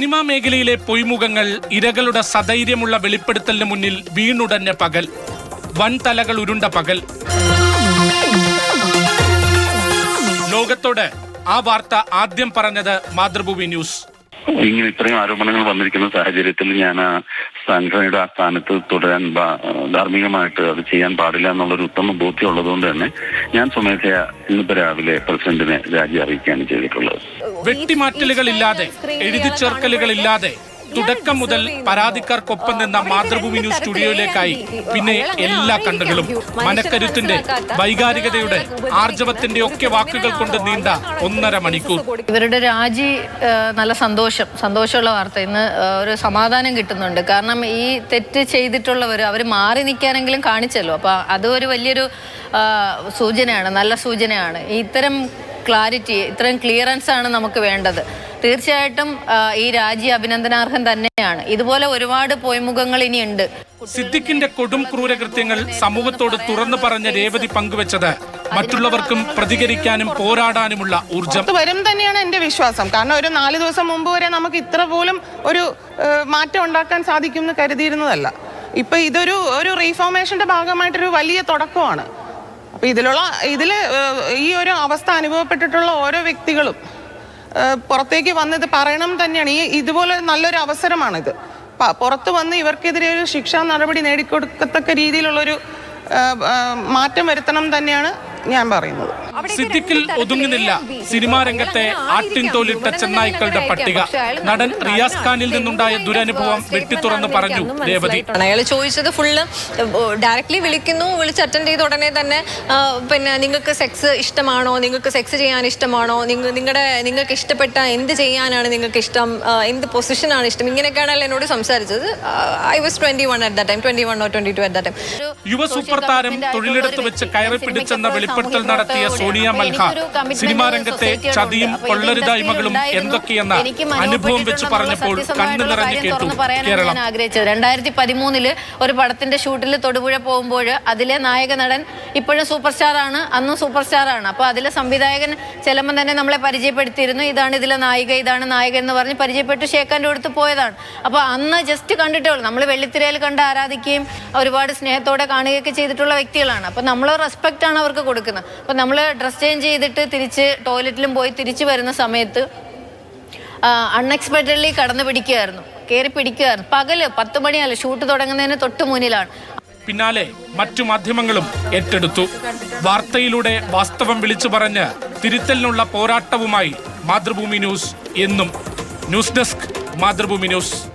Cinema മേഖലയിലെ പൊയ്മുഖങ്ങൾ ഇരകളുടെ സധൈര്യമുള്ള വെളിപ്പെടുത്തലിന് മുന്നിൽ വീണുടഞ്ഞ പകൽ വൻതലകൾ ഉരുണ്ട പകൽ. ലോകത്തോട് ആ വാർത്ത ആദ്യം പറഞ്ഞത് മാതൃഭൂമി ന്യൂസ്. ഇങ്ങനെ ഇത്രയും ആരോപണങ്ങൾ വന്നിരിക്കുന്ന സാഹചര്യത്തിൽ ഞാൻ ആ സംഘടനയുടെ ആ സ്ഥാനത്ത് തുടരാൻ ധാർമ്മികമായിട്ട് അത് ചെയ്യാൻ പാടില്ല എന്നുള്ളൊരു ഉത്തമ ബോധ്യം ഉള്ളതുകൊണ്ട് തന്നെ ഞാൻ സ്വമേധയാ ഇന്നിപ്പോ രാവിലെ പ്രസിഡന്റിനെ രാജി അറിയിക്കുകയാണ് ചെയ്തിട്ടുള്ളത്. വെട്ടിമാറ്റലുകളില്ലാതെ എഴുതിച്ചേർക്കലുകളില്ലാതെ തുടക്കം മുതൽ പരാതിക്കാർക്കൊപ്പം നിന്ന മാതൃഭൂമി ന്യൂസ് സ്റ്റുഡിയോയിലേക്കായി പിന്നെ എല്ലാ കണ്ണുകളും മനക്കരുത്തിന്റെ വൈകാരികതയുടെ ആർജവത്തിന്റെ ഒക്കെ വാക്കുകൾ കൊണ്ട് നീണ്ട ഒന്നര മണിക്കൂർ. ഇവരുടെ രാജി നല്ല സന്തോഷം. സന്തോഷമുള്ള വാർത്ത. ഇന്ന് ഒരു സമാധാനം കിട്ടുന്നുണ്ട്. കാരണം ഈ തെറ്റ് ചെയ്തിട്ടുള്ളവർ അവർ മാറി നിൽക്കാനെങ്കിലും കാണിച്ചല്ലോ. അപ്പോൾ അതൊരു ഒരു വലിയൊരു സൂചനയാണ് നല്ല സൂചനയാണ്. ഇത്തരം ക്ലാരിറ്റി ഇത്രയും ക്ലിയറൻസ് ആണ് നമുക്ക് വേണ്ടത്. തീർച്ചയായിട്ടും ഈ രാജി അഭിനന്ദനാർഹം തന്നെയാണ്. ഇതുപോലെ ഒരുപാട് പോയ്മുഖങ്ങൾ ഇനിയുണ്ട്. സിദ്ദിഖിന്റെ കൊടും ക്രൂരകൃത്യങ്ങൾ സമൂഹത്തോട് തുറന്നു പറഞ്ഞ രേവതി പങ്കുവച്ചത് മറ്റുള്ളവർക്കും പ്രതികരിക്കാനും പോരാടാനുമുള്ള ഊർജം വരും തന്നെയാണ് എന്റെ വിശ്വാസം. കാരണം ഒരു നാല് ദിവസം മുമ്പ് വരെ നമുക്ക് ഇത്ര പോലും ഒരു മാറ്റം ഉണ്ടാക്കാൻ സാധിക്കും എന്ന് കരുതിയിരുന്നതല്ല. ഇപ്പൊ ഇതൊരു ഒരു റീഫോർമേഷന്റെ ഭാഗമായിട്ടൊരു വലിയ തുടക്കമാണ്. അപ്പൊ ഇതിലുള്ള ഇതിൽ ഈ ഒരു അവസ്ഥ അനുഭവപ്പെട്ടിട്ടുള്ള ഓരോ വ്യക്തികളും പുറത്തേക്ക് വന്നത് പറയണം തന്നെയാണ്. ഈ ഇതുപോലെ നല്ലൊരു അവസരമാണിത്. പുറത്ത് വന്ന് ഇവർക്കെതിരെ ഒരു ശിക്ഷാ നടപടി നേടിക്കൊടുക്കത്തക്ക രീതിയിലുള്ളൊരു മാറ്റം വരുത്തണം തന്നെയാണ് ഞാൻ പറയുന്നത്. സിദ്ദിഖിൽ ഒതുങ്ങുന്നില്ല. സിനിമാ രംഗത്തെ ആട്ടിൻ തോലിട്ട ചെന്നായ്ക്കളുടെ പട്ടിക. നടൻ റിയാസ് ഖാനിൽ നിന്നുണ്ടായ ദുരനുഭവം വെട്ടിത്തുറന്ന് പറഞ്ഞു രേവതി. അയാൾ ചോദിച്ചത് ഫുള്ള് ഡയറക്ട്ലി വിളിക്കുന്നു വിളിച്ച് അറ്റൻഡ് ചെയ്ത ഉടനെ തന്നെ പിന്നെ നിങ്ങൾക്ക് സെക്സ് ഇഷ്ടമാണോ? നിങ്ങൾക്ക് സെക്സ് ചെയ്യാൻ ഇഷ്ടമാണോ? നിങ്ങളുടെ നിങ്ങൾക്ക് ഇഷ്ടപ്പെട്ട എന്ത് ചെയ്യാനാണ് നിങ്ങൾക്ക് ഇഷ്ടം? എന്ത് പൊസിഷനാണ് ഇഷ്ടം? ഇങ്ങനെയൊക്കെയാണ് എന്നോട് സംസാരിച്ചത്. I was twenty one at the time twenty one or twenty two at the time യുവ സൂപ്പർ താരം തൊഴിലിടത്ത് വെച്ച് കയറി പിടിച്ചെന്ന വെളിപ്പെടുത്തൽ നടത്തിയ സോണിയ മൽഹ സിനിമാ രംഗത്തെ ചതിയും കൊള്ളരുതായ്മകളും എന്തൊക്കെയെന്ന അനുഭവം വെച്ച് പറഞ്ഞപ്പോൾ കണ്ണു നിറഞ്ഞു കേട്ടു കേരളം. ആഗ്രഹിച്ചത്. രണ്ടായിരത്തി പതിമൂന്നിൽ ഒരു പടത്തിന്റെ ഷൂട്ടിൽ തൊടുപുഴ പോകുമ്പോൾ അതിലെ നായക നടൻ ഇപ്പോഴും സൂപ്പർ സ്റ്റാർ ആണ്. അന്നും സൂപ്പർ സ്റ്റാർ ആണ്. അപ്പോൾ അതിലെ സംവിധായകൻ ചെല്ലുമ്പോൾ തന്നെ നമ്മളെ പരിചയപ്പെടുത്തിയിരുന്നു. ഇതാണ് ഇതിലെ നായിക ഇതാണ് നായിക എന്ന് പറഞ്ഞ് പരിചയപ്പെട്ട് ഷേക്കാന്റെ അടുത്ത് പോയതാണ്. അപ്പോൾ അന്ന് ജസ്റ്റ് കണ്ടിട്ടേ ഉള്ളൂ. നമ്മൾ വെള്ളിത്തിരയിൽ കണ്ട് ആരാധിക്കുകയും ഒരുപാട് സ്നേഹത്തോടെ കാണുകയൊക്കെ ചെയ്തിട്ടുള്ള വ്യക്തികളാണ്. അപ്പോൾ നമ്മൾ റെസ്പെക്റ്റ് ആണ് അവർക്ക് കൊടുക്കുന്നത്. അപ്പോൾ നമ്മൾ ഡ്രസ് ചേഞ്ച് ചെയ്തിട്ട് തിരിച്ച് ടോയ്ലറ്റിലും പോയി തിരിച്ചു വരുന്ന സമയത്ത് അൺഎക്സ്പെക്റ്റഡ്ലി കടന്നു പിടിക്കുകയായിരുന്നു. കയറി പിടിക്കുകയായിരുന്നു. പകൽ പത്ത് മണിയല്ല ഷൂട്ട് തുടങ്ങുന്നതിന് തൊട്ട് മുന്നിലാണ്. പിന്നാലെ മറ്റു മാധ്യമങ്ങളും ഏറ്റെടുത്തു. വാർത്തയിലൂടെ വാസ്തവം വിളിച്ചു പറഞ്ഞ് തിരുത്തലിനുള്ള പോരാട്ടവുമായി മാതൃഭൂമി ന്യൂസ് എന്നും. News desk Mathrubhumi news.